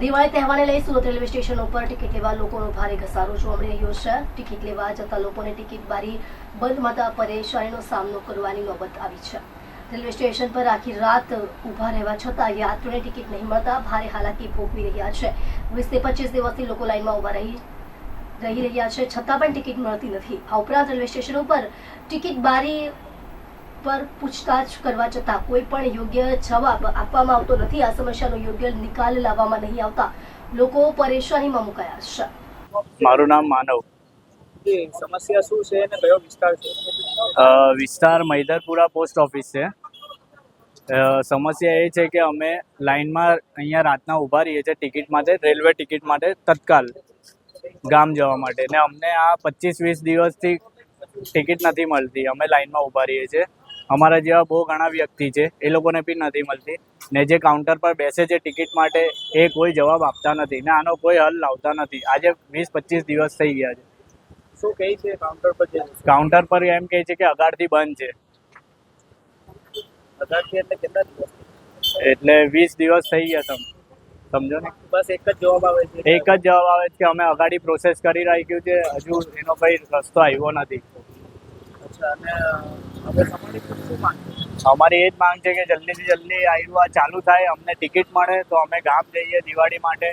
દિવાળી તહેવારને લઈ Surat railway station ઉપર ટિકિટ લેવા લોકોનો ભારે ઘસારો જોવા મળી રહ્યો છે. ટિકિટ લેવા જતા લોકોને ટિકિટ બારી બંધ મળતા પરેશાનીનો સામનો કરવાની નોબત આવી છે. રેલવે સ્ટેશન પર આખી રાત ઊભા રહેવા છતાં યાત્રીઓને ટિકિટ નહીં મળતા ભારે હાલાકી ભોગવી રહ્યા છે. વીસથી પચીસ દિવસથી લોકો લાઇનમાં ઊભા રહી રહી રહ્યા છે. છતાં પણ ટિકિટ મળતી નથી. આ ઉપરાંત રેલવે સ્ટેશન ઉપર ટિકિટ બારી પર પૂછતાછ કરવા છતાં કોઈ પણ યોગ્ય જવાબ આપવામાં આવતો નથી. આ સમસ્યાનો યોગ્ય નિકાલ લાવવામાં નહીં આવતા લોકો પરેશાનીમાં મુકાયા છે. મારું નામ માનવ. સમસ્યા શું છે અને કયો વિસ્તાર છે? વિસ્તાર મૈદરપુરા પોસ્ટ ઓફિસ છે. સમસ્યા એ છે કે અમે લાઇનમાં અહીંયા રાતના ઊભા રહીએ છીએ ટિકિટ માટે રેલવે ટિકિટ માટે તત્કાલ ગામ જવા માટે. ને અમને આ પચીસ વીસ દિવસથી ટિકિટ નથી મળતી. અમે લાઇનમાં ઊભા રહીએ છીએ. અમારા જેવા બહુ ઘણા વ્યક્તિ છે એ લોકોને બી નથી મળતી. ને જે કાઉન્ટર પર બેસે છે ટિકિટ માટે એ કોઈ જવાબ આપતા નથી. ને આનો કોઈ હલ લાવતા નથી. આજે વીસ પચીસ દિવસ થઈ ગયા છે. શું કહે છે કાઉન્ટર પર કાઉન્ટર પર એમ કહે છે કે અગાડથી બંધ છે. અગાડથી એટલે કેટલા દિવસ એટલે વીસ દિવસ થઈ ગયા તમે સમજો ને? બસ એક જ જવાબ આવે છે. એક જ જવાબ આવે છે કે અમે અગાડી પ્રોસેસ કરી રાખ્યું છે. હજુ એનો કઈ રસ્તો આવ્યો નથી. અચ્છા અને અમારી એ જ માંગ છે કે જલ્દીથી જલ્દી આવ્યું ચાલુ થાય, અમને ટિકિટ મળે તો અમે ગામ જઈએ દિવાળી માટે.